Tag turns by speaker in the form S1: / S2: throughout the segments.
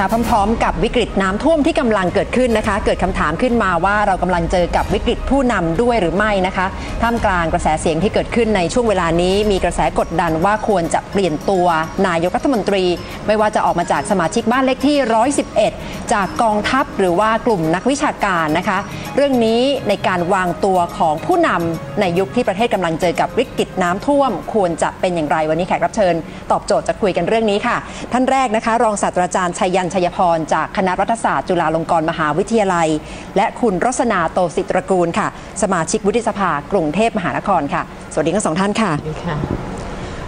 S1: คะพร้อมๆ กับวิกฤตน้ำท่วมที่กำลังเกิดขึ้นนะคะ เกิดคำถามขึ้นมาว่าเรากำลังเจอกับวิกฤตผู้นำด้วยหรือไม่นะคะท่ามกลางกระแสเสียงที่เกิดขึ้นในช่วงเวลานี้ มีกระแสกดดันว่าควรจะเปลี่ยนตัวนายกรัฐมนตรี ไม่ว่าจะออกมาจากสมาชิกบ้านเลขที่ 111 จากกองทัพหรือว่ากลุ่มนักวิชาการนะคะ เรื่องนี้ในการวางตัวของผู้นำในยุคที่ประเทศกำลังเจอกับวิกฤตน้ำท่วม ควรจะเป็นอย่างไรวันนี้แขกรับเชิญ ตอบโจทย์จะคุยกันเรื่องนี้ค่ะ ท่านแรกนะคะ รองศาสตราจารย์ชัยยันชัยพร จากคณะรัฐศาสตร์จุฬาลงกรณ์มหาวิทยาลัย และคุณรสนาโตสิตระกูลค่ะ สมาชิกวุฒิสภากรุงเทพมหานครค่ะ สวัสดีทั้งสองท่านค่ะ
S2: ค่ะ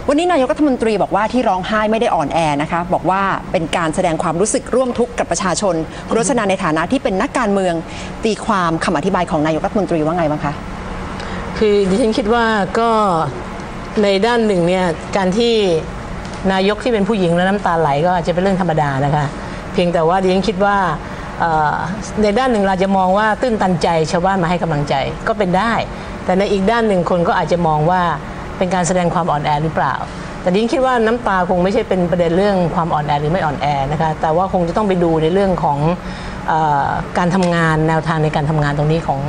S1: วันนี้นายกรัฐมนตรีบอกว่าที่ร้องไห้ไม่ได้อ่อนแอนะคะ บอกว่าเป็นการแสดงความรู้สึกร่วมทุกข์กับประชาชนคุณรสนาในฐานะที่เป็นนักการเมืองตีความคำอธิบายของนายกรัฐมนตรีว่าไงบ้างคะ
S2: คือดิฉันคิดว่าก็ในด้านหนึ่งเนี่ยการที่นายกที่เป็นผู้หญิงแล้วน้ำตาไหลก็อาจจะเป็นเรื่องธรรมดานะคะ เพียงแต่ว่าดิฉันคิดว่าในด้านหนึ่งเราจะมองว่าตื้นตันใจชาวบ้านมาให้กำลังใจก็เป็นได้ แต่ในอีกด้านหนึ่งคนก็อาจจะมองว่าเป็นการแสดงความอ่อนแอหรือเปล่า แต่ดิฉันคิดว่าน้ำตาคงไม่ใช่เป็นประเด็นเรื่องความอ่อนแอหรือไม่อ่อนแอนะคะแต่ว่าคงจะต้องไปดูในเรื่องของอการทำงานแนวทางในการทำงานตรงนี้ของ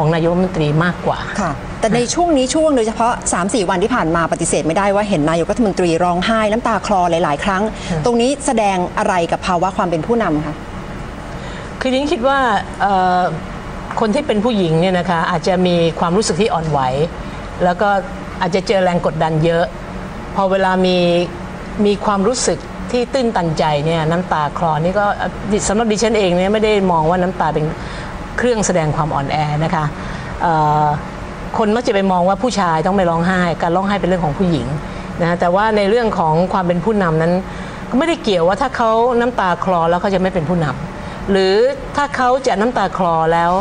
S2: ของนายกรัฐมนตรีมากกว่า
S1: ค่ะแต่ในช่วงนี้ช่วงโดยเฉพาะ 3-4 วันที่ผ่านมาปฏิเสธไม่ได้ว่าเห็นนายกรัฐมนตรีร้องไห้น้ำตาคลอหลาย ๆ ครั้ง ตรงนี้แสดงอะไรกับภาวะความเป็นผู้นำคะ
S2: คือยิ่งคิดว่าเอ่อคนที่เป็นผู้หญิงเนี่ยนะคะอาจจะมีความรู้สึกที่อ่อนไหว แล้วก็อาจจะเจอแรงกดดันเยอะ พอเวลามีมีความรู้สึกที่ตื้นตันใจเนี่ยน้ำตาคลอนี่ก็เอ่อดิสำหรับดิฉันเองเนี่ยไม่ได้มองว่าน้ำตาเป็น เครื่องแสดงความอ่อนแอนะคะเอ่อคนมักจะไปมองว่าผู้ชายต้องไม่ร้องไห้ การร้องไห้เป็นเรื่องของผู้หญิงนะแต่ว่าในเรื่องของความเป็นผู้นำนั้น ก็ไม่ได้เกี่ยวว่าถ้าเขาน้ำตาคลอแล้วเขาจะไม่เป็นผู้นำหรือถ้าเขาจะน้ำตาคลอแล้ว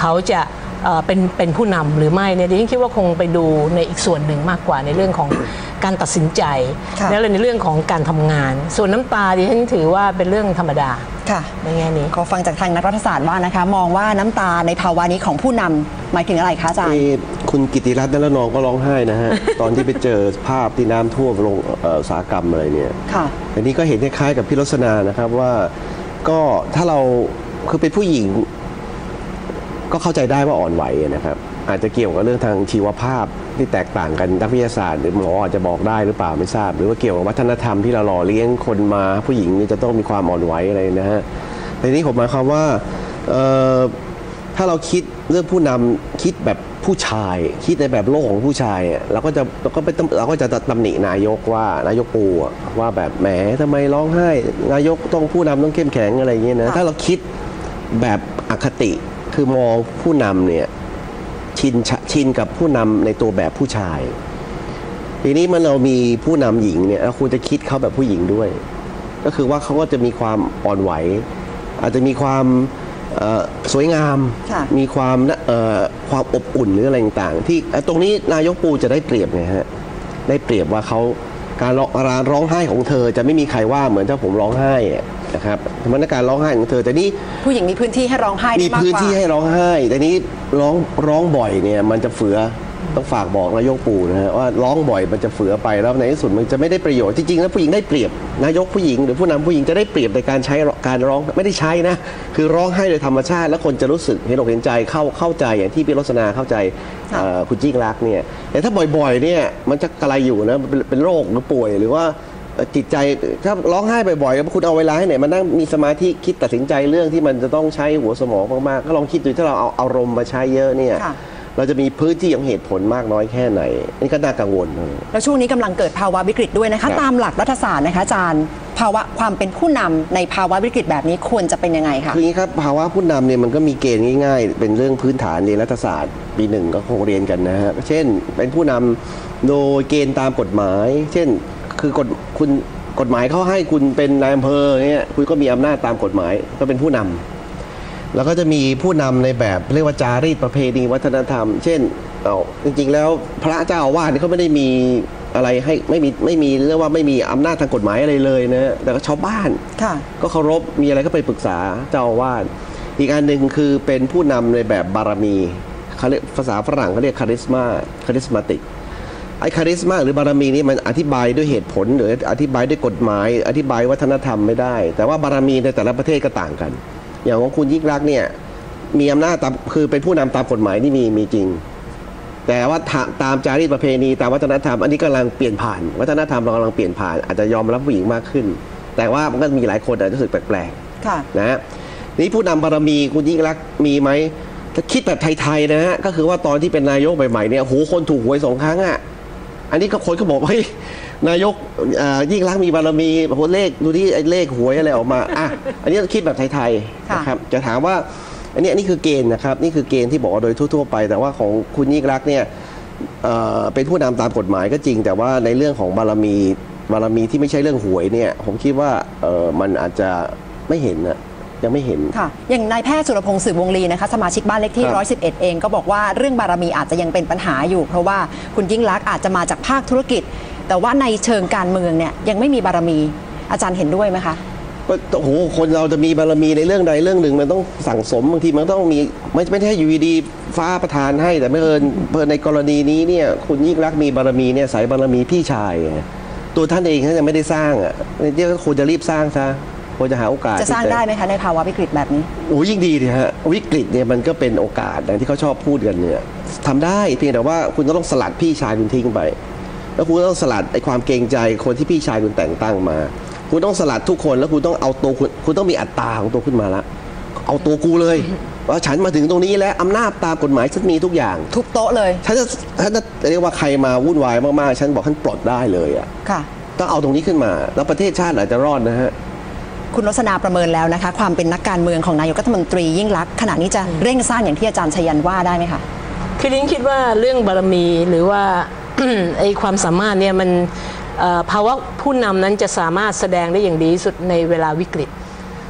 S2: เขาจะเอ่อเป็นเป็นผู้นำหรือไม่เนี่ยดิฉันคิดว่าคงไปดูในอีกส่วนหนึ่งมากกว่าในเรื่องของการตัดสินใจ
S1: ค่ะ
S2: และในเรื่องของการทำงาน ส่วนน้ำตาดิฉันถือว่าเป็นเรื่องธรรมดา
S1: ค่ะ
S2: ในแง่นี้
S1: ขอฟังจากทางนักรัฐศาสตร์บ้างนะคะ มองว่าน้ำตาในภาวะนี้ของผู้นำหมายถึงอะไรคะอาจารย์
S3: เอ่อคุณกิติรัตน์นรนองก็ร้องไห้นะฮะ ตอนที่ไปเจอภาพที่น้ำท่วมลงเอ่ออุตสาหกรรมอะไรเนี่ย
S1: ค่ะ
S3: อันนี้ก็เห็นคล้ายๆกับพี่รสนานะครับว่าก็ถ้าเราคือเป็นผู้หญิง ก็เข้าใจได้ว่าอ่อนไหวนะครับ อาจจะเกี่ยวกับเรื่องทางชีวภาพที่แตกต่างกันนักวิทยาศาสตร์หรือหมออาจจะบอกได้หรือเปล่าไม่ทราบ หรือว่าเกี่ยวกับวัฒนธรรมที่เราหล่อเลี้ยงคนมาผู้หญิงนี่จะต้องมีความอ่อนไหวอะไรนะฮะในนี้ผมหมายความว่าถ้าเราคิดเรื่องผู้นำคิดแบบผู้ชาย คิดในแบบโลกของผู้ชายเราก็จะเราก็ไปเราก็จะตำหนินายกว่านายกปูว่าแบบแหมทำไมร้องไห้ นายกต้องผู้นำต้องเข้มแข็งอะไรอย่างเงี้ยนะ
S1: ค่ะ
S3: ถ้าเราคิดแบบอคติคือมองผู้นำเนี่ย ชินชะชินกับผู้นำในตัวแบบผู้ชาย ทีนี้มันเรามีผู้นำหญิงเนี่ยเราควรจะคิดเขาแบบผู้หญิงด้วย ก็คือว่าเขาก็จะมีความอ่อนไหว อาจจะมีความเอ่อสวยงาม
S1: ค่ะ
S3: มีความเอ่อความอบอุ่นหรืออะไรต่างๆ ที่เอ่อตรงนี้นายกปูจะได้เปรียบไงฮะได้เปรียบว่าเขาการร้องการร้องไห้ของเธอจะไม่มีใครว่าเหมือนถ้าผมร้องไห้อะ นะครับธรรมนการร้องไห้ของเธอแต่นี่
S1: ผู้หญิงมีพื้นที่ให้ร้องไห้ได้
S3: มี
S1: มาก
S3: พื้น
S1: กว่า
S3: ที่ให้ร้องไห้ แต่นี้ร้องร้องบ่อยเนี่ยมันจะเฟือต้องฝากบอกนายกปู่นะฮะว่าร้องบ่อยมันจะเฟือไปแล้วในที่สุดมันจะไม่ได้ประโยชน์จริงๆแล้วผู้หญิงได้เปรียบนายกผู้หญิงหรือผู้นำผู้หญิงจะได้เปรียบในการใช้การร้องไม่ได้ใช้นะคือร้องไห้โดยธรรมชาติ แล้วคนจะรู้สึกเห็นอกเห็นใจเข้าเข้าใจอย่างที่พี่รสนาเข้าใจ
S1: ค่ะ
S3: เอ่อคุณจิ้งรักษณ์เนี่ยแต่ถ้าบ่อยๆเนี่ยมันจะกระไรอยู่นะเป็นเป็นโรคหรือป่วยหรือว่า จิตใจถ้าร้องไห้บ่อยๆคุณเอาเวลาให้ไหนมานั่งมีสมาธิคิดตัดสินใจเรื่องที่มันจะต้องใช้หัวสมองมากๆก็ลองคิดดูถ้าเราเอาอารมณ์มาใช้เยอะเนี่ย
S1: ค่ะ
S3: เราจะมีพื้นที่ของเหตุผลมากน้อยแค่ไหนนี่ก็น่ากังวลนะ
S1: แล้วช่วงนี้กำลังเกิดภาวะวิกฤตด้วยนะ
S3: ครั
S1: คะ
S3: บ
S1: ตามหลักรัฐศาสตร์นะคะอาจารย์ ภาวะความเป็นผู้นำในภาวะวิกฤตแบบนี้ควรจะเป็นยังไงคะ
S3: คืออย่างนี้ครับภาวะผู้นำเนี่ยมันก็มีเกณฑ์ง่ายๆ เป็นเรื่องพื้นฐานเรียนรัฐศาสตร์ ปีหนึ่งก็คงเรียนกันนะฮะเช่น เป็นผู้นำโดยเกณฑ์ตามกฎหมาย เช่น คือกฎคุณกฎหมายเขาให้คุณเป็นนายอำเภอเนี่ยคุณก็มีอำนาจตามกฎหมายก็เป็นผู้นำแล้วก็จะมีผู้นำในแบบเรียกว่าจารีตประเพณีวัฒนธรรม เช่นเอาจริง ๆ แล้วพระเจ้าอาวาสเนี่ยเขาไม่ได้มีอะไรให้ไม่มีไม่มีเรียกว่าไม่มีอำนาจทางกฎหมายอะไรเลยนะแต่ก็ชาวบ้าน
S1: ค่ะ
S3: ก็เคารพมีอะไรก็ไปปรึกษาเจ้าอาวาสอีกอันหนึ่งคือเป็นผู้นำในแบบบารมีเขาเรียกภาษาฝรั่งเขาเรียกคาริสมาคาริสมาติก ไอ้คาริสมาหรือบารมีนี่มันอธิบายด้วยเหตุผลหรืออธิบายด้วยกฎหมาย อธิบายวัฒนธรรมไม่ได้ แต่ว่าบารมีในแต่ละประเทศก็ต่างกัน อย่างของคุณยิ่งรักษณ์เนี่ยมีอำนาจตามคือเป็นผู้นำตามกฎหมายนี่มีมีจริง แต่ว่าตาตามจารีตประเพณีตามวัฒนธรรม อันนี้กำลังเปลี่ยนผ่าน วัฒนธรรมเรากำลังเปลี่ยนผ่านอาจจะยอมรับผู้หญิงมากขึ้น แต่ว่ามันก็มีหลายคนอาจจะรู้สึกแปลกๆ
S1: ค่ะ
S3: นะฮะนี่ผู้นำบารมีคุณยิ่งรักษณ์มีไหมถ้าคิดแบบไทยๆนะฮะก็คือว่าตอนที่เป็นนายกใหม่ๆเนี่ยโหคนถูกหวยสองครั้งอะ อันนี้ก็คนก็บอกว่าเฮ้ยนายกอ่ายิ่งรักษณ์มีบารมีโหเลขดูที่ไอ้เลขหวยอะไรออกมาอะอันนี้คิดแบบไทยๆ
S1: ค่ะ
S3: นะครับจะถามว่าอันนี้อันนี้คือเกณฑ์นะครับนี่คือเกณฑ์ที่บอกว่าโดยทั่วๆไป แต่ว่าของคุณยิ่งรักษณ์เนี่ยเอ่อเป็นผู้นำตามกฎหมายก็จริง แต่ว่าในเรื่องของบารมีบารมีที่ไม่ใช่เรื่องหวยเนี่ยผมคิดว่าเออมันอาจจะไม่เห็นนะ ยังไม่เห็น
S1: ค่ะ อย่างนายแพทย์สุรพงศ์สืบวงลีนะคะ สมาชิกบ้านเลขที่
S3: ครับ
S1: 111 เองก็บอกว่าเรื่องบารมีอาจจะยังเป็นปัญหาอยู่ เพราะว่าคุณยิ่งรักษณ์อาจจะมาจากภาคธุรกิจ แต่ว่าในเชิงการเมืองเนี่ยยังไม่มีบารมีอาจารย์เห็นด้วยไหมคะ
S3: ก็โอ้โหคนเราจะมีบารมีในเรื่องใดเรื่องหนึ่ง มันต้องสั่งสมบางทีมันต้องมีไม่ไม่ใช่อยู่ดีๆฟ้าประทานให้แต่ไม่เอิญเพิ่นในกรณีนี้เนี่ยคุณยิ่งรักษณ์มีบารมีเนี่ยสายบารมีพี่ชายไงตัวท่านเองท่านยังไม่ได้สร้างอะเนี่ยก็ควรจะรีบสร้างซะ ควรจะหาโอกาส
S1: จะสร้าง
S3: ที่
S1: ได้ไหมคะในภาวะวิกฤตแบบนี้
S3: โอ้ยิ่งดีเลยฮะวิกฤตเนี่ยมันก็เป็นโอกาสอย่างที่เขาชอบพูดกันเนี่ยทำได้เพียงแต่ว่าคุณก็ต้องสลัดพี่ชายคุณทิ้งไป แล้วคุณก็ต้องสลัดไอ้ความเกรงใจคนที่พี่ชายคุณแต่งตั้งมา คุณต้องสลัดทุกคนแล้วคุณต้องเอาตัวคุณคุณต้องมีอัตตราของตัวขึ้นมาละเอาตัวกูเลยว่าฉันมาถึงตรงนี้แล้วอำนาจตามกฎหมายฉันมีทุกอย่าง
S1: ทุบโต๊ะเลย
S3: ฉันจะฉันจะเรียกว่าใครมาวุ่นวายมากๆ ฉันบอกฉันปลดได้เลยอะ
S1: ค่ะ
S3: ต้องเอาตรงนี้ขึ้นมา แล้วประเทศชาติอาจจะรอดนะฮะ
S1: คุณรสนาประเมินแล้วนะคะ ความเป็นนักการเมืองของนายกรัฐมนตรียิ่งรักษณ์ขณะนี้จะเร่งสร้างอย่างที่อาจารย์ชยันว่าได้ไหมคะ
S2: คือลิ้งคิดว่าเรื่องบารมีหรือว่า ไอความสามารถเนี่ยมันเอ่อภาวะผู้นำนั้นจะสามารถแสดงได้อย่างดีที่สุดในเวลาวิกฤต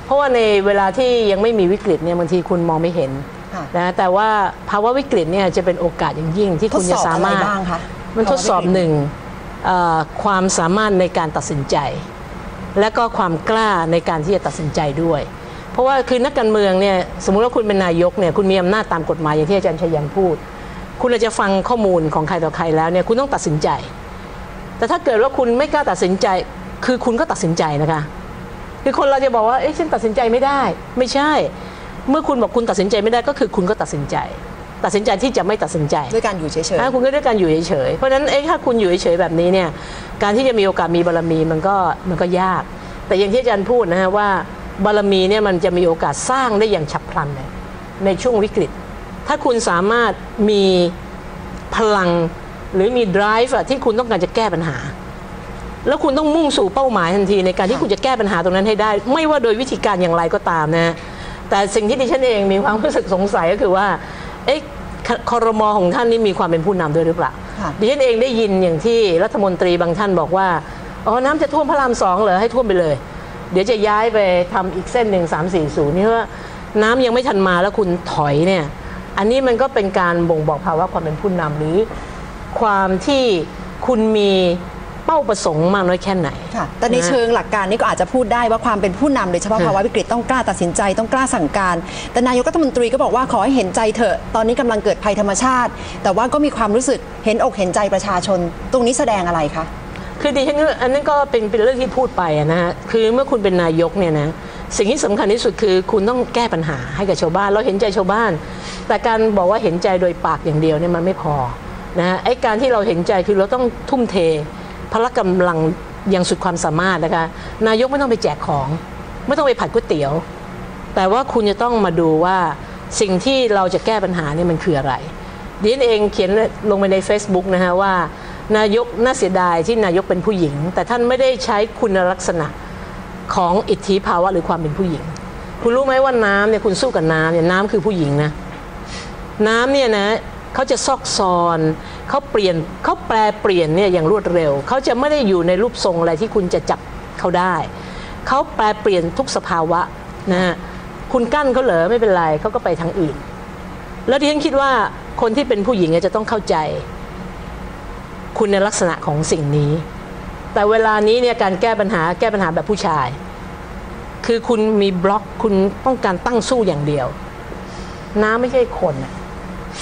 S2: เพราะว่าในเวลาที่ยังไม่มีวิกฤตเนี่ยบางทีคุณมองไม่เห็น
S1: ค่ะ
S2: นะแต่ว่าภาวะวิกฤตเนี่ยจะเป็นโอกาสอย่างยิ่งที่คุณจะสามารถ
S1: ทดสอบอะไรบ้างคะ
S2: มันทดสอบ
S1: ภาวะวิกฤต
S2: หนึ่งเอ่อความสามารถในการตัดสินใจ และก็ความกล้าในการที่จะตัดสินใจด้วย เพราะว่าคือนักการเมืองเนี่ยสมมุติว่าคุณเป็นนายกเนี่ยคุณมีอำนาจตามกฎหมายอย่างที่อาจารย์ชยันพูด คุณอาจจะฟังข้อมูลของใครต่อใครแล้วเนี่ยคุณต้องตัดสินใจ แต่ถ้าเกิดว่าคุณไม่กล้าตัดสินใจ คือคุณก็ตัดสินใจนะคะคือคนเราจะบอกว่าเอ๊ะฉันตัดสินใจไม่ได้ ไม่ใช่ เมื่อคุณบอกคุณตัดสินใจไม่ได้ก็คือคุณก็ตัดสินใจ ตัดสินใจที่จะไม่ตัดสินใจ
S1: ด้วยการอยู่เฉย
S2: อะคุณก็ด้วยการอยู่เฉยๆเพราะฉะนั้นเอ้ถ้าคุณอยู่เฉยๆแบบนี้เนี่ยการที่จะมีโอกาสมีบารมีมันก็มันก็ยาก แต่อย่างที่อาจารย์พูดนะฮะว่าบารมีเนี่ยมันจะมีโอกาสสร้างได้อย่างฉับพลันเลยในช่วงวิกฤต ถ้าคุณสามารถมีพลังหรือมี drive อะที่คุณต้องการจะแก้ปัญหา แล้วคุณต้องมุ่งสู่เป้าหมายทันทีในการที่คุณจะแก้ปัญหาตรงนั้นให้ได้ ไม่ว่าโดยวิธีการอย่างไรก็ตามนะ แต่สิ่งที่ดิฉันเองมีความรู้สึกสงสัยก็คือว่า เอ๊ะคคอรมอของท่านนี่มีความเป็นผู้นำด้วยหรือเปล่า
S1: ค่ะ
S2: ดิฉันเองได้ยินอย่างที่รัฐมนตรีบางท่านบอกว่าอ๋อน้ำจะท่วมพระรามสองเหรอให้ท่วมไปเลย เดี๋ยวจะย้ายไปทำอีกเส้นหนึ่งสามสี่ศูนย์นี่ว่าน้ำยังไม่ทันมาแล้วคุณถอยเนี่ย อันนี้มันก็เป็นการบ่งบอกภาวะความเป็นผู้นำหรือความที่คุณมี เป้าประสงค์มากน้อยแค่ไหน
S1: ๆค่ะแต่ใน
S2: นะ
S1: เชิงหลักการนี่ก็อาจจะพูดได้ว่าความเป็นผู้นำโดยเฉพาะ
S2: ค่ะ
S1: ภาวะวิกฤตต้องกล้าตัดสินใจต้องกล้าสั่งการ แต่นายกรัฐมนตรีก็บอกว่าขอให้เห็นใจเถอะตอนนี้กำลังเกิดภัยธรรมชาติ แต่ว่าก็มีความรู้สึกเห็นอกเห็นใจประชาชน ตรงนี้แสดงอะไรคะ
S2: คือดิฉันว่าอันนั้นก็เป็นเป็นเรื่องที่พูดไปอะนะฮะคือเมื่อคุณเป็นนายกเนี่ยนะสิ่งที่สำคัญที่สุดคือคุณต้องแก้ปัญหาให้กับชาวบ้าน เราเห็นใจชาวบ้าน แต่การบอกว่าเห็นใจโดยปากอย่างเดียวเนี่ยมันไม่พอนะฮะไอ้การที่เราเห็นใจคือเราต้องทุ่มเท พละกำลังอย่างสุดความสามารถนะคะนายกไม่ต้องไปแจกของ ไม่ต้องไปผัดก๋วยเตี๋ยว แต่ว่าคุณจะต้องมาดูว่าสิ่งที่เราจะแก้ปัญหานี่มันคืออะไรดิฉันเองเขียนลงไปใน Facebook นะฮะว่า นายกน่าเสียดายที่นายกเป็นผู้หญิง แต่ท่านไม่ได้ใช้คุณลักษณะของอิทธิภาวะหรือความเป็นผู้หญิง คุณรู้ไหมว่าน้ำเนี่ยคุณสู้กับน้ำเนี่ยน้ำคือผู้หญิงนะน้ำเนี่ยนะเขาจะซอกซอน เขาเปลี่ยนเขาแปลเปลี่ยนเนี่ยอย่างรวดเร็ว เขาจะไม่ได้อยู่ในรูปทรงอะไรที่คุณจะจับเขาได้ เขาแปลเปลี่ยนทุกสภาวะนะฮะคุณกั้นเขาเหรอไม่เป็นไรเขาก็ไปทางอื่น แล้วดิฉันคิดว่าคนที่เป็นผู้หญิงเนี่ยจะต้องเข้าใจ คุณในลักษณะของสิ่งนี้ แต่เวลานี้เนี่ยการแก้ปัญหาแก้ปัญหาแบบผู้ชาย คือคุณมีบล็อกคุณต้องการตั้งสู้อย่างเดียว น้ำไม่ใช่คนน่ะ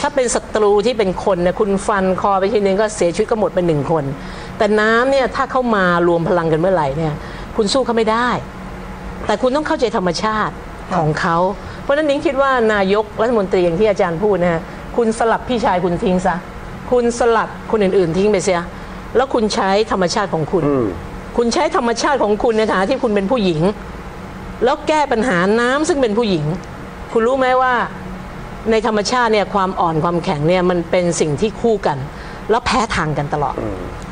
S2: ถ้าเป็นศัตรูที่เป็นคนเนี่ยคุณฟันคอไปทีนึงก็เสียชีวิตก็หมดไปหนึ่งคน แต่น้ำเนี่ยถ้าเข้ามารวมพลังกันเมื่อไหร่เนี่ยคุณสู้เขาไม่ได้ แต่คุณต้องเข้าใจธรรมชาติของเขาเพราะฉะนั้นนิ้งคิดว่านายกรัฐมนตรีอย่างที่อาจารย์พูดนะฮะคุณสลับพี่ชายคุณทิ้งซะคุณสลับคนอื่นๆทิ้งไปเสียแล้วคุณใช้ธรรมชาติของคุณ คุณใช้ธรรมชาติของคุณในฐานะที่คุณเป็นผู้หญิง แล้วแก้ปัญหาน้ำซึ่งเป็นผู้หญิง คุณรู้ไหมว่า ในธรรมชาติเนี่ยความอ่อนความแข็งเนี่ยมันเป็นสิ่งที่คู่กัน แล้วแพ้ทางกันตลอด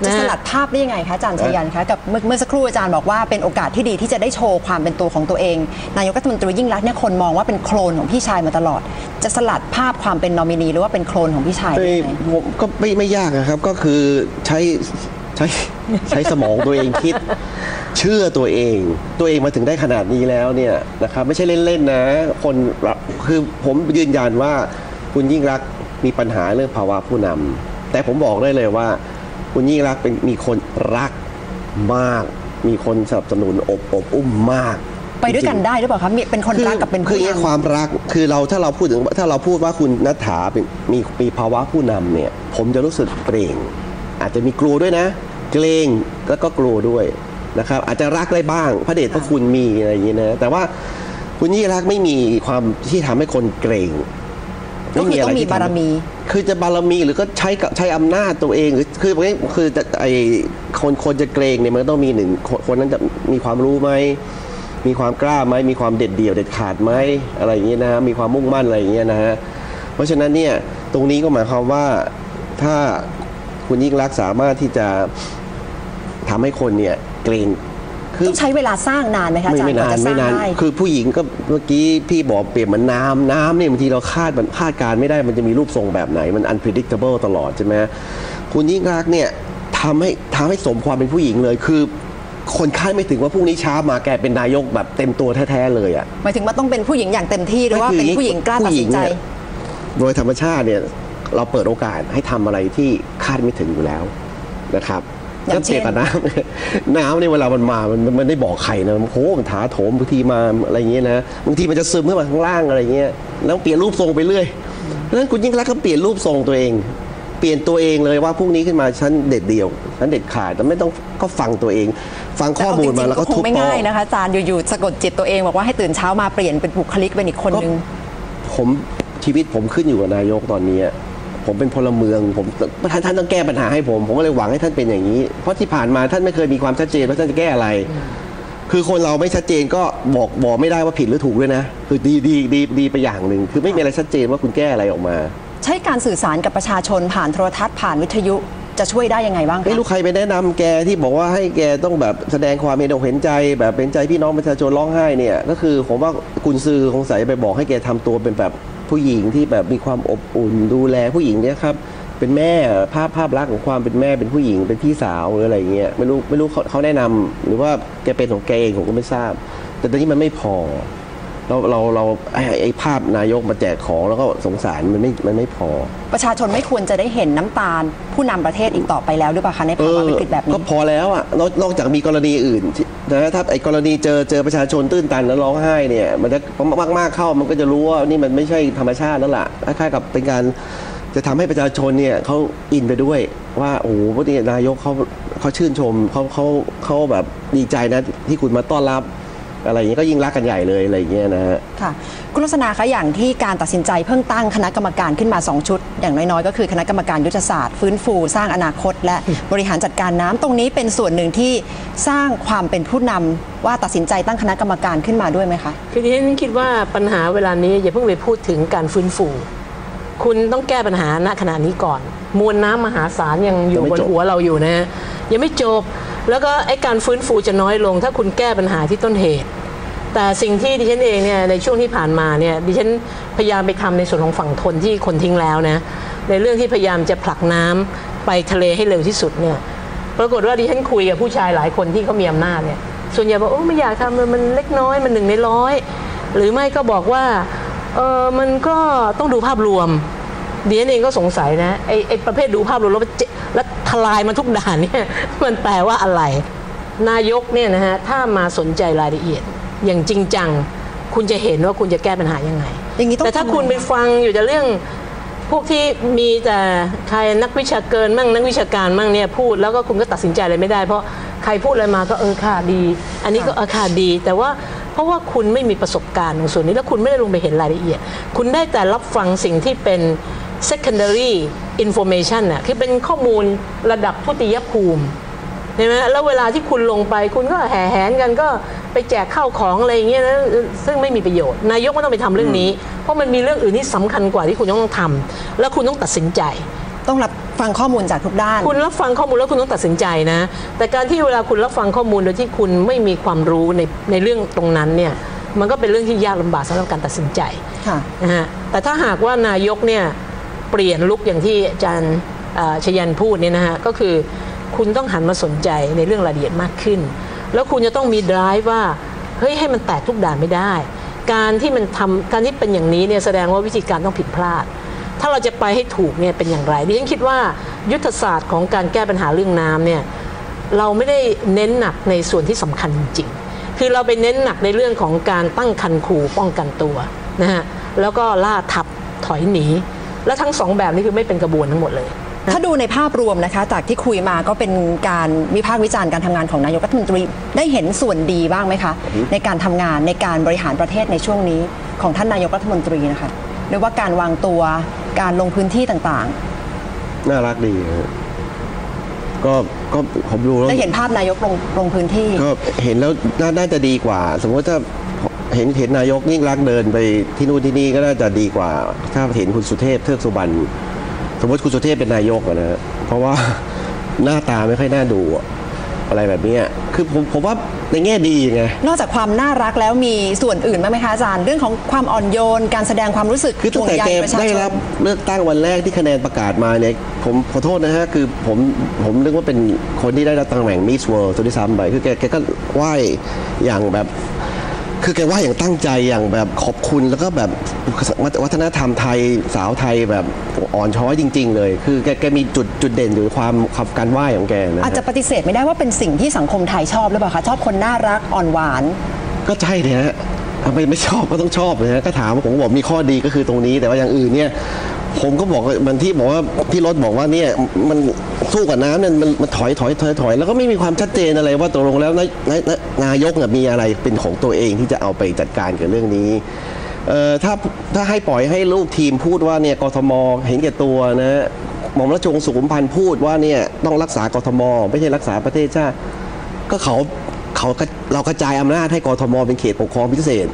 S1: จะ
S2: นะ
S1: ส
S2: ฮะ
S1: ลัดภาพได้ยังไงคะอาจารย์ชยันคะกับเมื่อเมื่อสักครู่อาจารย์บอกว่าเป็นโอกาสที่ดีที่จะได้โชว์ความเป็นตัวของตัวเอง นายกรัฐมนตรียิ่งรักษณ์เนี่ยคนมองว่าเป็นโคลนของพี่ชายมาตลอด จะสลัดภาพความเป็นนอมินีหรือว่าเป็นโคลนของพี่ชายได้
S3: ไม่
S1: ยังไง
S3: ผมก็ไม่ไม่ยากนะครับก็คือใช้ ใช้ใช้สมองตัวเองคิด เชื่อตัวเอง ตัวเองมาถึงได้ขนาดนี้แล้วเนี่ยนะครับไม่ใช่เล่นๆนะ คนแบบคือผมยืนยันว่าคุณยิ่งรักษณ์มีปัญหาเรื่องภาวะผู้นำแต่ผมบอกได้เลยว่า คุณยิ่งรักษณ์เป็นมีคนรักมาก มีคนสนับสนุนอบอบอุ้มมาก
S1: ไปด้วยกันได้หรือเปล่าคะมีเป็นคนรักกับเป็น
S3: คื
S1: ผู้
S3: ออย่างนี้
S1: นำ
S3: ความรักคือเราถ้าเราพูดถึงถ้าเราพูดว่าคุณนัฐถาเป็นมีมีภาวะผู้นำเนี่ย ผมจะรู้สึกเกรง อาจจะมีกลัวด้วยนะ เกรงแล้วก็กลัวด้วยนะครับ อาจจะรักได้บ้าง พระเดชพระคุณมีอะไรอย่างนี้นะแต่ว่าคุณยิ่งรักษณ์ไม่มีความที่ทำให้คนเกรง
S1: ก็คือต้องมี
S3: ที่ทำให้
S1: บารมี
S3: คือจะบารมีหรือก็ใช้กับใช้อำนาจตัวเองหรือคือคือจะไอคนคนจะเกรงเนี่ยมันต้องมีหนึ่งคนคนนั้นจะมีความรู้ไหมมีความกล้าไหมมีความเด็ดเดี่ยวเด็ดขาดไหมอะไรอย่างเงี้ยนะฮะมีความมุ่งมั่นอะไรอย่างเงี้ยนะฮะเพราะฉะนั้นเนี่ยตรงนี้ก็หมายความว่าถ้า คุณยิ่งรักษณ์สามารถที่จะทำให้คนเนี่ยเกรงคือ
S1: ต้องใช้เวลาสร้างนานไหมคะอา
S3: ไม่
S1: จาร
S3: ไม่
S1: ย์ก
S3: นา
S1: ว่านจะส
S3: ไม่
S1: ร้าง
S3: นาน
S1: ได้
S3: คือผู้หญิงก็เมื่อกี้พี่บอกเปรียบเหมือนน้ำน้ำเนี่ยบางทีเราคาดมันคาดการณ์ไม่ได้มันจะมีรูปทรงแบบไหน มัน unpredictable ตลอดใช่ไหมคุณยิ่งรักษณ์เนี่ยทำให้ทำให้สมความเป็นผู้หญิงเลยคือ คนคาดไม่ถึงว่าพรุ่งนี้เช้ามาแกเป็นนายกแบบเต็มตัวแท้ๆเลยอะ
S1: หมายถึงว่าต้องเป็นผู้หญิงอย่างเต็มที่หรือว่า
S3: ไม่
S1: เป็น
S3: คือ
S1: ผู้หญิงกล้าตัดสินใจ
S3: ผู้หญิงเนี่ยโดยธรรมชาติเนี่ยเราเปิดโอกาสให้ทำอะไรที่ คาดไม่ถึงอยู่แล้วนะครับ
S1: อย่า
S3: ก็
S1: งเช่น
S3: เปรียบกับน้ำน้ำเนี่ยเวลามันมามันมันมันได้บอกใครนะมันโหมันถาโถมบางทีมาอะไรอย่างเงี้ยนะบางทีมันจะซึมขึ้นมาข้างล่างอะไรเงี้ยแล้วเปลี่ยนรูปทรงไปเรื่อยเพราะฉะนั้นคุณยิ่งรักษณ์ก็เปลี่ยนรูปทรงตัวเอง เปลี่ยนตัวเองเลยว่าพรุ่งนี้ขึ้นมาฉันเด็ดเดี่ยวฉันเด็ดขาดแต่ไม่ต้องก็ฟังตัวเอง ฟังข้อมูลมาแล้วก็
S1: ต่เอจริงๆ
S3: ทุ
S1: ค
S3: บ
S1: งไม่
S3: โต๊ะ
S1: ง่ายนะคะอาจารย์อยู่ๆสะกดจิตตัวเองบอกว่าให้ตื่นเช้ามาเปลี่ยนเป็นบุคลิกเป็นอีกคนนึง
S3: ผมชีวิตผมขึ้นอยู่กับนายกตอนนี้ ผมเป็นพลเมืองผมท่านท่านต้องแก้ปัญหาให้ผม ผมก็เลยหวังให้ท่านเป็นอย่างนี้ เพราะที่ผ่านมาท่านไม่เคยมีความชัดเจนว่าท่านจะแก้อะไร คือคนเราไม่ชัดเจนก็บอกบอกไม่ได้ว่าผิดหรือถูกด้วยนะ คือดีดีดีดีไปอย่างหนึ่งคือไม่มีอะไรชัดเจนว่าคุณแก้อะไรออกมา
S1: ใช้การสื่อสารกับประชาชนผ่านโทรทัศน์ผ่านวิทยุจะช่วยได้ยังไงบ้างคะ
S3: ไม่รู้ใครไปแนะนำแกที่บอกว่าให้แกต้องแบบแสดงความเห็นอกเห็นใจ แบบเป็นใจพี่น้องประชาชนร้องไห้เนี่ย ก็คือผมว่ากุญซือคงใส่ไปบอกให้แกทำตัวเป็นแบบ ผู้หญิงที่แบบมีความอบอุ่น ดูแลผู้หญิงเนี่ยครับเป็นแม่ภาพภาพลักษณ์ของความเป็นแม่เป็นผู้หญิงเป็นพี่สาวหรืออะไรเงี้ยไม่รู้ไม่รู้เขาเขาแนะนำหรือว่าแกเป็นของแกเองผมก็ไม่ทราบ แต่ตอนนี้มันไม่พอ เราเราเราไอ้ไอ้ภาพนายกมาแจกของแล้วก็สงสารมันไม่มันไม่พอ
S1: ประชาชนไม่ควรจะได้เห็นน้ำตาล ผู้นำประเทศอีกต่อไปแล้วหรือเปล่าคะในภาวะวิกฤตแบบ
S3: ก็
S1: นี้
S3: พอแล้วอะนอกนอกจากมีกรณีอื่นที่นะถ้าไอ้กรณีเจอเจอประชาชนตื้นตันแล้วร้องไห้เนี่ย มันจะมากมากๆเข้ามันก็จะรู้ว่านี่มันไม่ใช่ธรรมชาติแล้วล่ะคล้ายๆกับเป็นการจะทำให้ประชาชนเนี่ยเขาอินไปด้วยว่าโอ้โหพวกนี้นายกเขาเขาชื่นชมเขาเขาเขาแบบดีใจนะที่คุณมาต้อนรับ อะไรอย่างเงี้ยก็ยิ่งรักกันใหญ่เลยอะไรอย่างเงี้ยนะฮะ
S1: ค่ะคุณลักษณะคะอย่างที่การตัดสินใจเพิ่งตั้งคณะกรรมการขึ้นมา 2 ชุด อย่างน้อยๆ ก็คือคณะกรรมการยุทธศาสตร์ฟื้นฟู สร้างอนาคต และบริหารจัดการน้ำตรงนี้เป็นส่วนหนึ่งที่สร้างความเป็นผู้นำว่าตัดสินใจตั้งคณะกรรมการขึ้นมาด้วยไหมคะ
S2: คือที่ฉันคิดว่าปัญหาเวลานี้อย่าเพิ่งไปพูดถึงการฟื้นฟู คุณต้องแก้ปัญหาณขณะนี้ก่อน มวลน้ำมหาศาลยังอยู่
S3: ยังไม่
S2: บน
S3: จบ
S2: หัวเราอยู่นะฮะยังไม่จบ แล้วก็ไอ้การฟื้นฟูจะน้อยลง ถ้าคุณแก้ปัญหาที่ต้นเหตุ แต่สิ่งที่ดิฉันเองเนี่ยในช่วงที่ผ่านมาเนี่ยดิฉันพยายามไปทำในส่วนของฝั่งทนที่คนทิ้งแล้วนะในเรื่องที่พยายามจะผลักน้ำไปทะเลให้เร็วที่สุดเนี่ยปรากฏว่าดิฉันคุยกับผู้ชายหลายคนที่เขามีอำนาจเนี่ยส่วนใหญ่บอกโอ้ไม่อยากทำมันเล็กน้อยมันหนึ่งในร้อยหรือไม่ก็บอกว่าเออมันก็ต้องดูภาพรวมดิฉันเองก็สงสัยนะไอ้ไอ้ประเภทดูภาพรวมแล้วเจ แล้วทลายมาทุกด่านเนี่ยมันแปลว่าอะไร นายกเนี่ยนะฮะถ้ามาสนใจรายละเอียด อย่างจริงจัง คุณจะเห็นว่าคุณจะแก้ปัญหายังไง
S1: อย่างนี้ต้อง
S2: แต่ถ้า
S1: ทำไง
S2: คุณไปฟังอยู่แต่เรื่องพวกที่มีแต่ใครนักวิชาการมั่งนักวิชาการมั่งเนี่ยพูดแล้วก็คุณก็ตัดสินใจอะไรไม่ได้ เพราะใครพูดอะไรมาก็เออค่ะดี อันนี้ก็เออค่ะดี แต่ว่าเพราะว่าคุณไม่มีประสบการณ์ตรงส่วนนี้แล้วคุณไม่ได้ลงไปเห็นรายละเอียด คุณได้แต่รับฟังสิ่งที่เป็น secondary information น่ะคือเป็นข้อมูลระดับทุติยภูมิใช่ไหมแล้วเวลาที่คุณลงไปคุณก็แห่แหนกันก็ไปแจกข้าวของอะไรอย่างเงี้ยนะซึ่งไม่มีประโยชน์ นายกไม่ต้องไปทำเรื่องนี้ เพราะมันมีเรื่องอื่นที่สำคัญกว่าที่คุณต้องทำแล้วคุณต้องตัดสินใจ
S1: ต้องรับฟังข้อมูลจากทุกด้าน
S2: คุณรับฟังข้อมูลแล้วคุณต้องตัดสินใจนะ แต่การที่เวลาคุณรับฟังข้อมูลโดยที่คุณไม่มีความรู้ในในเรื่องตรงนั้นเนี่ยมันก็เป็นเรื่องที่ยากลำบากสำหรับการตัดสินใจ
S1: ค่ะ
S2: นะฮะแต่ถ้าหากว่านายกเนี่ย เปลี่ยนลุกอย่างที่อาจารย์ชยันพูดเนี่ยนะฮะก็คือคุณต้องหันมาสนใจในเรื่องรายละเอียดมากขึ้น แล้วคุณจะต้องมี drive ว่าเฮ้ยให้มันแตกทุกด่านไม่ได้ การที่มันทำการที่เป็นอย่างนี้เนี่ยแสดงว่าวิธีการต้องผิดพลาด ถ้าเราจะไปให้ถูกเนี่ยเป็นอย่างไรดิฉันคิดว่ายุทธศาสตร์ของการแก้ปัญหาเรื่องน้ำเนี่ยเราไม่ได้เน้นหนักในส่วนที่สำคัญจริงคือเราไปเน้นหนักในเรื่องของการตั้งคันขู่ป้องกันตัวนะฮะแล้วก็ล่าทับถอยหนี และทั้งสองแบบนี้คือไม่เป็นกระบวนทั้งหมดเลย
S1: ถ้าดูในภาพรวมนะคะ จากที่คุยมาก็เป็นการวิพากษ์วิจารณ์การทำงานของนายกรัฐมนตรี ได้เห็นส่วนดีบ้างไหมคะ ในการทำงานในการบริหารประเทศในช่วงนี้ของท่านนายกรัฐมนตรีนะคะหรือว่าการวางตัวการลงพื้นที่ต่าง
S3: น่ารักดีฮะก็ก็ผมดูแล้ว
S1: ๆได้เห็นภาพนายกลงลงพื้นที่
S3: ก็เห็นแล้วนาน่าจะดีกว่า สมมติถ้า เห็นเห็นนายกยิ่งรักษณ์เดินไปที่นู่นที่นี่ก็น่าจะดีกว่า ถ้าเห็นคุณสุเทพเทือกสุบรรณสมมติคุณสุเทพเป็นนายกอะนะฮะเพราะว่าหน้าตาไม่ค่อยน่าดูอะอะไรแบบเนี้ยคือผมผมว่าในแง่ดีไง
S1: นอกจากความน่ารักแล้วมีส่วนอื่นบ้างไหมคะอาจารย์ เรื่องของความอ่อนโยน การแสดงความรู้สึก
S3: คือตั้
S1: ห่
S3: ง
S1: วง
S3: แต่
S1: ใย
S3: แก
S1: ประชา
S3: ได้
S1: ช
S3: รับ
S1: น
S3: เลือกตั้งวันแรกที่คะแนนประกาศมาเนี่ย ผมขอโทษนะฮะ คือผมผมนึกว่าเป็นคนที่ได้รับตำแหน่งมิสเวิลด์ตัวที่ซ้ำไป คือแกแกก็ไหว้อย่างแบบ คือแกไหว้อย่างตั้งใจอย่างแบบขอบคุณแล้วก็แบบวัฒนธรรมไทยสาวไทยแบบอ่อนช้อยจริง ๆ เลย คือแกแกมีจุดจุดเด่นอยู่ความความการไหว้ของแกนะฮะ
S1: อาจจะปฏิเสธไม่ได้ว่าเป็นสิ่งที่สังคมไทยชอบหรือเปล่าคะชอบคนน่ารักอ่อนหวาน
S3: ก็ใช่เนี่ยฮะทำไมไม่ชอบก็ต้องชอบเลยฮะก็ถามผมก็บอกมีข้อดีก็คือตรงนี้แต่ว่าอย่างอื่นเนี่ย ผมก็บอกมันที่บอกว่าที่รถบอกว่าเนี่ยมันสู้กับน้ำเนี่ยมันมันถอยถอยถอยถอยแล้วก็ไม่มีความชัดเจนอะไรว่าตกลงแล้วนายนายนายกเนี่ยมีอะไรเป็นของตัวเองที่จะเอาไปจัดการกับเรื่องนี้เอ่อถ้าถ้าให้ปล่อยให้ลูกทีมพูดว่าเนี่ยกทมเห็นแก่ตัวนะหม่อมราชวงศ์สุขุมพันธ์พูดว่าเนี่ยต้องรักษากทม ไม่ใช่รักษาประเทศชาติก็เขาเขาเรากระจายอำนาจให้กทมเป็นเขตปกครองพิเศษ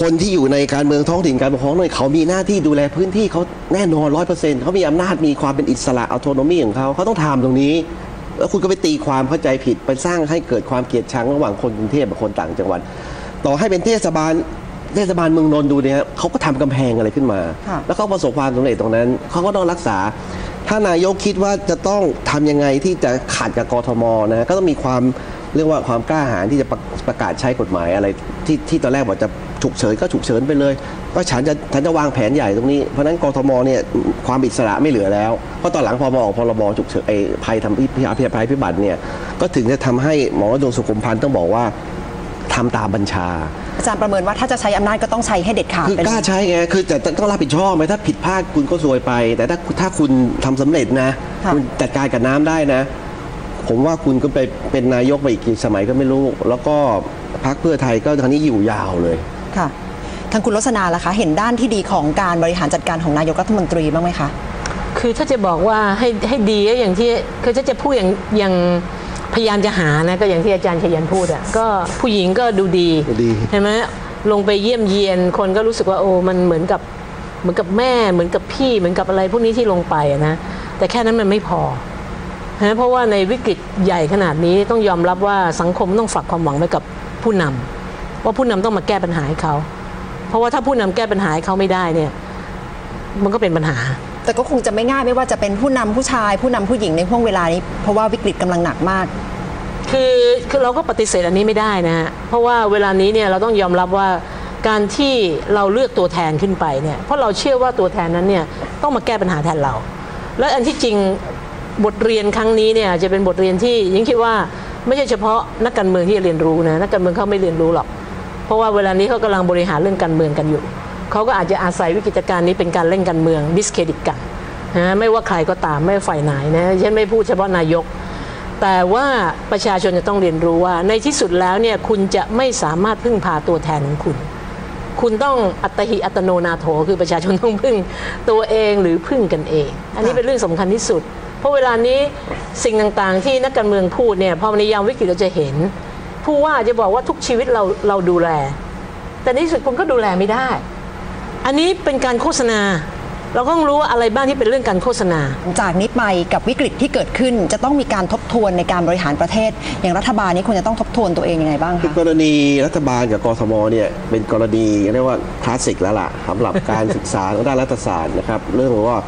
S3: คนที่อยู่ในการเมืองท้องถิ่นการปกครองเนี่ยเขามีหน้าที่ดูแลพื้นที่เขาแน่นอนร้อยเปอร์เซ็นต์เขามีอำนาจมีความเป็นอิสระอัตโนมีของเขาเขาต้องทำตรงนี้ แล้วคุณก็ไปตีความเข้าใจผิดไปสร้างให้เกิดความเกลียดชังระหว่างคนกรุงเทพกับคนต่างจังหวัด ต่อให้เป็นเทศบาลเทศบาลเมืองนนท์ดูเนี่ยเขาก็ทำกำแพงอะไรขึ้นมา แล้วเขาประสบความสำเร็จตรงนั้นเขาก็ต้องรักษา ถ้านายกคิดว่าจะต้องทำยังไงที่จะขัดกับกทมนะก็ต้องมีความ เรียกว่าความกล้าหาญที่จะประประกาศใช้กฎหมายอะไรที่ที่ตอนแรกบอกจะฉุกเฉินก็ฉุกเฉินไปเลยว่าฉันจะฉันจะวางแผนใหญ่ตรงนี้เพราะฉะนั้นกทมเนี่ยความอิสระไม่เหลือแล้วเพราะตอนหลังพอมาออกพรบฉุกเฉินไอ้ภัยทำพิพิพิภัยพิบัติเนี่ยก็ถึงจะทำให้หมอดวงสุขุมพันธ์ต้องบอกว่าทำตามบัญชา
S1: อาจารย์ประเมินว่าถ้าจะใช้อำนาจก็ต้องใช้ให้เด็ดขาด
S3: คือ
S1: เป็น
S3: กล้าใช้ไงคือแต่ต้องรับผิดชอบไหมถ้าผิดพลาดคุณก็ซวยไป แต่ถ้าถ้าคุณทำสำเร็จนะ
S1: ค่ะ
S3: คุณจัดการกับน้ำได้นะ ผมว่าคุณก็ไปเป็นนายกไปอีกกี่สมัยก็ไม่รู้ แล้วก็พรรคเพื่อไทยก็ทางนี้อยู่ยาวเลย
S1: ค่ะ ทางคุณรสนาล่ะคะ เห็นด้านที่ดีของการบริหารจัดการของนายกรัฐมนตรีบ้างไหมคะ
S2: คือถ้าจะบอกว่าให้ให้ดีก็อย่างที่คือถ้าจะพูดอย่างอย่างพยายามจะหานะก็อย่างที่อาจารย์ชยันพูดอะก็ผู้หญิงก็ดูดี
S3: ดูดี
S2: ใช่ไหมลงไปเยี่ยมเยียนคนก็รู้สึกว่าโอ้มันเหมือนกับเหมือนกับแม่เหมือนกับพี่เหมือนกับอะไรพวกนี้ที่ลงไปอะนะแต่แค่นั้นมันไม่พอ นะเพราะว่าในวิกฤตใหญ่ขนาดนี้ต้องยอมรับว่าสังคมต้องฝากความหวังไว้กับผู้นำว่าผู้นำต้องมาแก้ปัญหาให้เขา เพราะว่าถ้าผู้นำแก้ปัญหาให้เขาไม่ได้เนี่ยมันก็เป็นปัญหา
S1: แต่ก็คงจะไม่ง่ายไม่ว่าจะเป็นผู้นำผู้ชาย ผู้นำผู้หญิงในห่วงเวลานี้ เพราะว่าวิกฤตกำลังหนักมาก
S2: คือคือเราก็ปฏิเสธอันนี้ไม่ได้นะฮะเพราะว่าเวลานี้เนี่ยเราต้องยอมรับว่าการที่เราเลือกตัวแทนขึ้นไปเนี่ยเพราะเราเชื่อว่าตัวแทนนั้นเนี่ยต้องมาแก้ปัญหาแทนเรา และอันที่จริง บทเรียนครั้งนี้เนี่ยจะเป็นบทเรียนที่ยิ่งคิดว่าไม่ใช่เฉพาะนักการเมืองที่จะเรียนรู้นะนักการเมืองเขาไม่เรียนรู้หรอก เพราะว่าเวลานี้เขากำลังบริหารเรื่องการเมืองกันอยู่เขาก็อาจจะอาศัยวิกฤตการณ์นี้เป็นการเล่นการเมืองดิสเครดิตกันนะไม่ว่าใครก็ตามไม่ว่าฝ่ายไหนนะฉันไม่พูดเฉพาะนายก แต่ว่าประชาชนจะต้องเรียนรู้ว่า ในที่สุดแล้วเนี่ยคุณจะไม่สามารถพึ่งพาตัวแทนของคุณ คุณต้องอัตหิอัตโนนาโถคือประชาชนต้องพึ่งตัวเองหรือพึ่งกันเอง อันนี้เป็นเรื่องสำคัญที่สุด เพราะเวลานี้สิ่งต่างๆ ที่นักการเมืองพูดเนี่ยพอในยามวิกฤตเราจะเห็น ผู้ว่าจะบอกว่าทุกชีวิตเราเราดูแล แต่ในที่สุดคุณก็ดูแลไม่ได้ อันนี้เป็นการโฆษณา เราก็ต้องรู้ว่าอะไรบ้างที่เป็นเรื่องการโฆษณา
S1: จากนี้ไปกับวิกฤตที่เกิดขึ้น จะต้องมีการทบทวนในการบริหารประเทศ อย่างรัฐบาลนี้ควรจะต้องทบทวนตัวเองยังไงบ้าง
S3: คือ
S1: คะ
S3: กรณีรัฐบาลกับกทมเนี่ยเป็นกรณีเรียกว่าคลาสสิกแล้วล่ะสำหรับการศึกษาทางด้านรัฐศาสตร์นะครับเรื่องว่า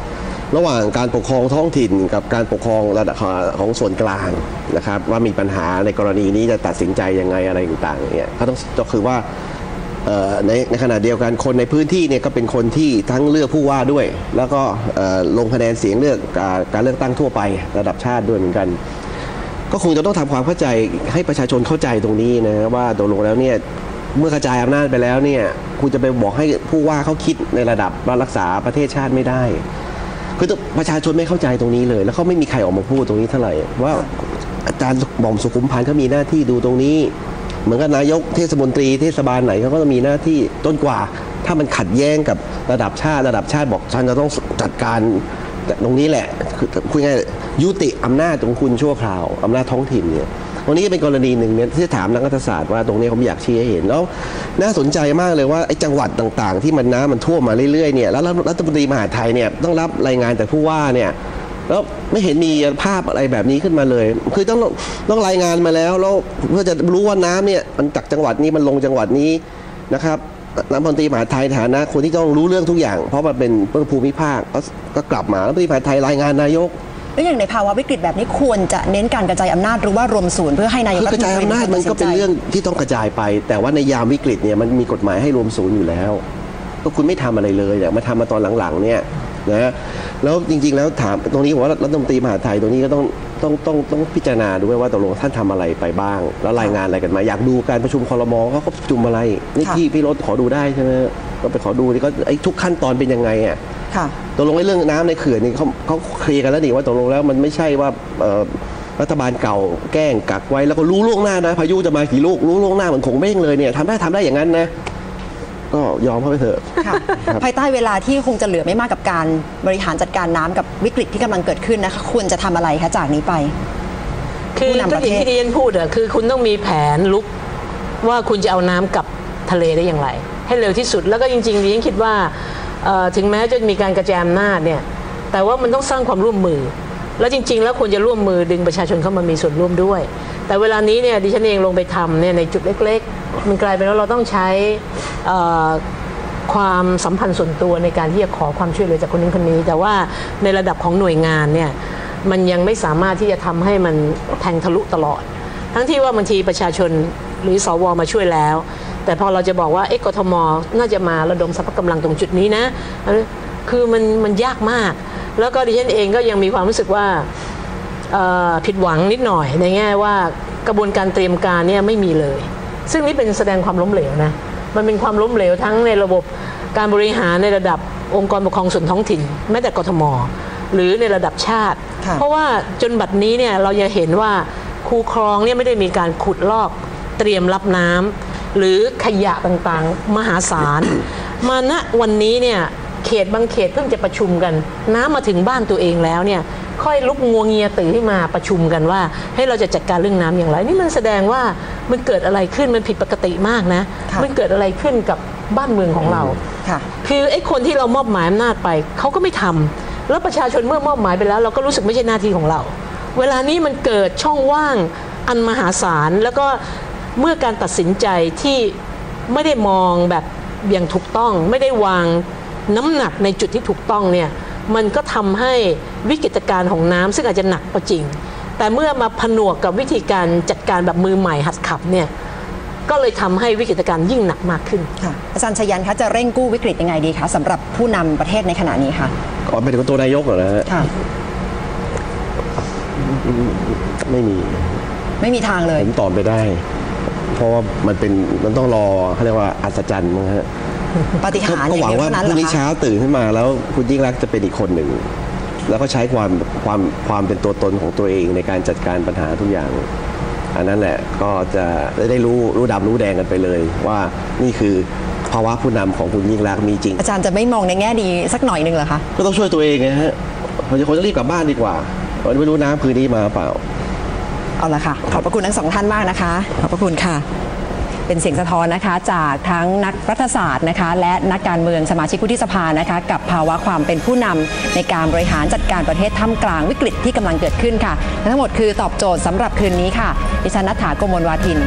S3: ระหว่างการปกครองท้องถิ่นกับการปกครองระดับของส่วนกลางนะครับ ว่ามีปัญหาในกรณีนี้จะตัดสินใจยังไงอะไรต่างๆเนี่ยก็ต้องก็คือว่าในในขณะเดียวกันคนในพื้นที่เนี่ยก็เป็นคนที่ทั้งเลือกผู้ว่าด้วย แล้วก็ลงคะแนนเสียงเลือกการการเลือกตั้งทั่วไประดับชาติด้วยเหมือนกัน ก็คงจะต้องทำความเข้าใจให้ประชาชนเข้าใจตรงนี้นะว่าตกลงแล้วเนี่ยเมื่อกระจายอำนาจไปแล้วเนี่ยคุณจะไปบอกให้ผู้ว่าเขาคิดในระดับว่ารักษาประเทศชาติไม่ได้ คือประชาชนไม่เข้าใจตรงนี้เลย แล้วเขาไม่มีใครออกมาพูดตรงนี้เท่าไหร่ว่าอาจารย์หม่อมสุขุมพันธ์เขามีหน้าที่ดูตรงนี้ เหมือนกับนายกเทศมนตรีเทศบาลไหนเขาก็ต้องมีหน้าที่ต้นกว่า ถ้ามันขัดแย้งกับระดับชาติระดับชาติบอกฉันจะต้องจัดการตรงนี้แหละคือคุยง่ายยุติอำนาจของคุณชั่วคราวอำนาจท้องถิ่นเนี่ย ตรงนี้เป็นกรณีหนึ่งเนี่ยที่ถามนักรัฐศาสตร์ว่าตรงนี้ผมอยากชี้ให้เห็นแล้วน่าสนใจมากเลยว่าไอ้จังหวัดต่างๆ ที่มันน้ำมันท่วมมาเรื่อยๆเนี่ยแล้วรัฐมนตรีมหาไทยเนี่ยต้องรับรายงานจากผู้ว่าเนี่ยแล้วไม่เห็นมีภาพอะไรแบบนี้ขึ้นมาเลย คือต้องต้องรายงานมาแล้วแล้วเพื่อจะรู้ว่าน้ำเนี่ยมันจากจังหวัดนี้มันลงจังหวัดนี้นะครับรัฐมนตรีมหาไทยฐานะคนที่ต้องรู้เรื่องทุกอย่าง เพราะมันเป็นเรื่องภูมิภาคก็กลับมารัฐมนตรีมหาไทยรายงานนายก
S1: แล้วอย่างในภาวะวิกฤตแบบนี้ควรจะเน้นการกระจายอำนาจหรือว่ารวมศูนย์เพื่อให้นายก
S3: คือกระจายอำนาจมันก็เป็นเรื่องที่ต้องกระจายไป แต่ว่าในยามวิกฤตเนี่ยมันมีกฎหมายให้รวมศูนย์อยู่แล้ว ก็คุณไม่ทำอะไรเลยเนี่ยมาทำมาตอนหลังๆเนี่ยนะแล้วจริงๆแล้วถามตรงนี้ผมว่ารัฐมนตรีมหาไทยตรงนี้ก็ต้อง ต้องต้องต้องพิจารณาด้วยว่าตกลงท่านทำอะไรไปบ้าง แล้วรายงานอะไรกันมาอยากดูการประชุมคอรมอเขาก็ประชุมอะไรนี่พี่พี่รถขอดูได้ใช่ไหมก็ไปขอดูนี่ก็ไอ้ทุกขั้นตอนเป็นยังไงอะ
S1: ค่ะ
S3: ตกลงไอ้เรื่องน้ำในเขื่อนนี่เขาเขาเคลียร์กันแล้วนี่ว่าตกลงแล้วมันไม่ใช่ว่าเอ่อรัฐบาลเก่าแกล้งกักไว้แล้วก็รู้ล่วงหน้านะพายุจะมากี่ลูกรู้ล่วงหน้าเหมือนคงเบ้งเลยเนี่ยทำได้ทำได้อย่างนั้นนะ ก็ยอมเข้าไปเถอะ
S1: ค่ะภายใต้เวลาที่คงจะเหลือไม่มากกับการบริหารจัดการน้ำกับวิกฤตที่กำลังเกิดขึ้นนะคะควรจะทำอะไรคะจากนี้ไป
S2: คือ
S1: ผู้นำ
S2: ก็
S1: ประ
S2: อ
S1: เทศ
S2: ย่างที่ดิฉันพูดอะคือคุณต้องมีแผนลุกว่าคุณจะเอาน้ำกลับทะเลได้อย่างไร ให้เร็วที่สุดแล้วก็จริงๆดิฉันคิดว่าเอ่อถึงแม้จะมีการกระจายอำนาจเนี่ยแต่ว่ามันต้องสร้างความร่วมมือ แล้วจริง ๆ แล้วควรจะร่วมมือดึงประชาชนเข้ามามีส่วนร่วมด้วย แต่เวลานี้เนี่ยดิฉันเองลงไปทำเนี่ยในจุดเล็ก ๆ มันกลายเป็นว่าเราต้องใช้ความสัมพันธ์ส่วนตัวในการที่จะขอความช่วยเหลือจากคนนู้นคนนี้ แต่ว่าในระดับของหน่วยงานเนี่ยมันยังไม่สามารถที่จะทำให้มันแทงทะลุตลอด ทั้งที่ว่าบางทีประชาชนหรือสวมาช่วยแล้ว แต่พอเราจะบอกว่าเอ๊ะกทมน่าจะมาระดมทรัพย์กำลังตรงจุดนี้นะ คือมันมันยากมาก แล้วก็ดิฉันเองก็ยังมีความรู้สึกว่าเอ่อผิดหวังนิดหน่อยในแง่ว่ากระบวนการเตรียมการเนี่ยไม่มีเลย ซึ่งนี่เป็นแสดงความล้มเหลวนะมันเป็นความล้มเหลวทั้งในระบบการบริหารในระดับองค์กรปกครองส่วนท้องถิ่นแม้แต่กทม หรือในระดับชาติ
S1: ค่ะ
S2: เพราะว่าจนบัดนี้เนี่ยเราจะเห็นว่าคูคลองเนี่ยไม่ได้มีการขุดลอกเตรียมรับน้ำหรือขยะต่างๆ มหาศาล มาณวันนี้เนี่ย เขตบางเขตเพิ่งจะประชุมกัน น้ำมาถึงบ้านตัวเองแล้วเนี่ยค่อยลุกงัวเงียตื่นขึ้นมาประชุมกันว่า ให้เราจะจัดการเรื่องน้ำอย่างไร นี่มันแสดงว่ามันเกิดอะไรขึ้นมันผิดปกติมากนะ
S1: ค่ะ
S2: มันเกิดอะไรขึ้นกับบ้านเมืองของเรา
S1: ค่ะ
S2: คือไอ้คนที่เรามอบหมายอำนาจไปเขาก็ไม่ทำแล้วประชาชนเมื่อมอบหมายไปแล้ว เราก็รู้สึกไม่ใช่หน้าที่ของเรา เวลานี้มันเกิดช่องว่างอันมหาศาลแล้วก็เมื่อการตัดสินใจที่ไม่ได้มองแบบอย่างถูกต้องไม่ได้วาง น้ำหนักในจุดที่ถูกต้องเนี่ยมันก็ทำให้วิกฤตการณ์ของน้ำซึ่งอาจจะหนักก็จริง แต่เมื่อมาผนวกกับวิธีการจัดการแบบมือใหม่หัดขับเนี่ยก็เลยทำให้วิกฤตการณ์ยิ่งหนักมากขึ้น
S1: ค่ะอาจารย์ชยันคะจะเร่งกู้วิกฤตยังไงดีคะสำหรับผู้นำประเทศในขณะนี้ค่ะ
S3: ก่อนไปถึงตัวนายกเหรอนะฮะ
S1: ค่ะ
S3: ไม่มี
S1: ไม่มีทางเลย
S3: ผมตอบไปได้ เพราะว่ามันเป็นมันต้องรอเขาเรียกว่าอัศจรรย์มั้งฮะ
S1: ปาฏิ
S3: ก็
S1: หาริย์
S3: ก็
S1: อย่า
S3: หวัง
S1: งเดียว
S3: ว่า
S1: เท่านั้น
S3: พ
S1: เหร
S3: รุ่ง
S1: อ
S3: นี้
S1: คะ
S3: เช้าตื่นขึ้นมาแล้วคุณยิ่งรักษณ์จะเป็นอีกคนหนึ่ง แล้วก็ใช้ความความความเป็นตัวตนของตัวเองในการจัดการปัญหาทุกอย่าง อันนั้นแหละก็จะได้รู้รู้ดำรู้แดงกันไปเลย ว่านี่คือภาวะผู้นำของคุณยิ่งรักษณ์มีจริง
S1: อาจารย์จะไม่มองในแง่ดีสักหน่อยหนึ่งเหรอคะ
S3: ก็ต้องช่วยตัวเองไงฮะผมจะคนจะรีบกลับบ้านดีกว่าวันนี้ไม่รู้น้ำคืนนี้มาเปล่า
S1: เอาละค่ะ ขอบพระคุณทั้งสองท่านมากนะคะ ขอบพระคุณค่ะ เป็นเสียงสะท้อนนะคะ จากทั้งนักรัฐศาสตร์นะคะ และนักการเมืองสมาชิกวุฒิสภานะคะ กับภาวะความเป็นผู้นำในการบริหารจัดการประเทศท่ามกลางวิกฤตที่กำลังเกิดขึ้นค่ะและทั้งหมดคือตอบโจทย์สำหรับคืนนี้ค่ะดิฉันนัฐาโกมลวาทิน